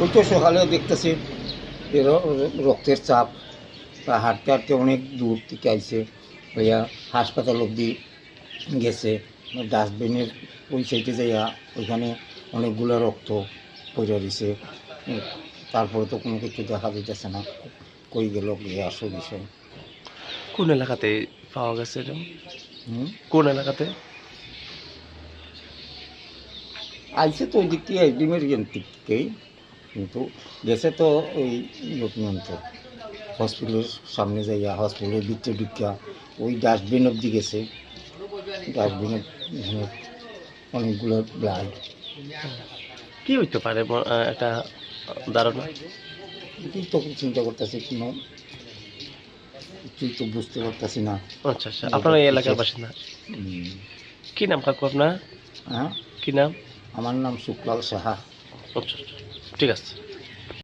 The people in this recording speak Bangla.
ওই তো সকালে দেখতেছি রক্তের চাপ তা হাঁটতে হাঁটতে অনেক দূর থেকে আইসে হইয়া হাসপাতাল অবধি গেছে ডাস্টবিনের ওই সাইডে যাইয়া ওইখানে অনেকগুলো রক্ত পড়ে উম, তারপরে তো কোনো কিছু দেখা দিতেছে না কই গেল গিয়ে আসো বিষয়। কোন এলাকাতে পাওয়া গেছে এটা? কোন এলাকাতে? আইসে তো ওই দিক থেকে ডিমের দিক থেকেই কিন্তু গেছে তো ওই লোকনিয়ন্ত্র হসপিটালের সামনে যাইয়া হসপিটালের ভিতরে ঢুকিয়া ওই ডাস্টবিন অব্দি গেছে। ডাস্টবিনের অনেকগুলো ব্লাড কি হইতে পারে একটা ধারণা? এটাই তো চিন্তা করতেছি কোনো কিছুই তো বুঝতে পারতেছি না। আচ্ছা আচ্ছা আপনার এই এলাকার বাসিন্দা? কি নাম কাকু আপনার? হ্যাঁ? কি নাম? আমার নাম শুক্লাল সাহা। ঠিক আছে।